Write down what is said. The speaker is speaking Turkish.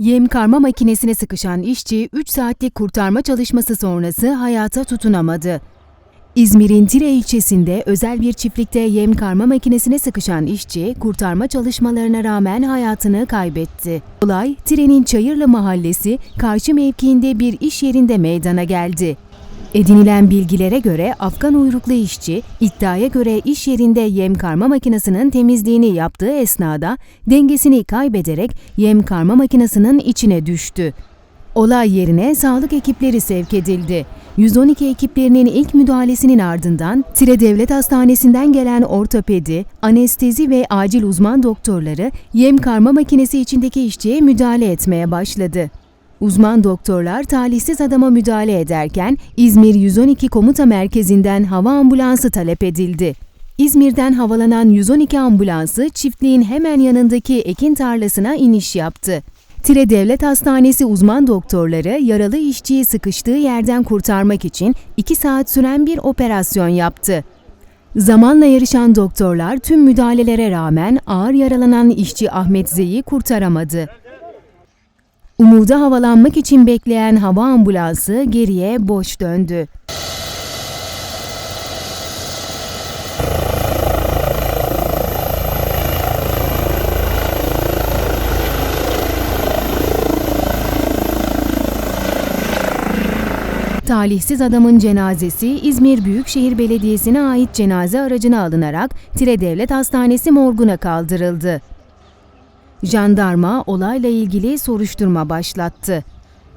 Yem karma makinesine sıkışan işçi 3 saatlik kurtarma çalışması sonrası hayata tutunamadı. İzmir'in Tire ilçesinde özel bir çiftlikte yem karma makinesine sıkışan işçi kurtarma çalışmalarına rağmen hayatını kaybetti. Olay Tire'nin Çayırlı mahallesi karşı mevkiinde bir iş yerinde meydana geldi. Edinilen bilgilere göre Afgan uyruklu işçi iddiaya göre iş yerinde yem karma makinesinin temizliğini yaptığı esnada dengesini kaybederek yem karma makinesinin içine düştü. Olay yerine sağlık ekipleri sevk edildi. 112 ekiplerinin ilk müdahalesinin ardından Tire Devlet Hastanesi'nden gelen ortopedi, anestezi ve acil uzman doktorları yem karma makinesi içindeki işçiye müdahale etmeye başladı. Uzman doktorlar talihsiz adama müdahale ederken İzmir 112 Komuta Merkezi'nden hava ambulansı talep edildi. İzmir'den havalanan 112 ambulansı çiftliğin hemen yanındaki ekin tarlasına iniş yaptı. Tire Devlet Hastanesi uzman doktorları yaralı işçiyi sıkıştığı yerden kurtarmak için 2 saat süren bir operasyon yaptı. Zamanla yarışan doktorlar tüm müdahalelere rağmen ağır yaralanan işçi Ahmet Z'yi kurtaramadı. Umuda havalanmak için bekleyen hava ambulansı geriye boş döndü. Talihsiz adamın cenazesi İzmir Büyükşehir Belediyesi'ne ait cenaze aracına alınarak Tire Devlet Hastanesi morguna kaldırıldı. Jandarma olayla ilgili soruşturma başlattı.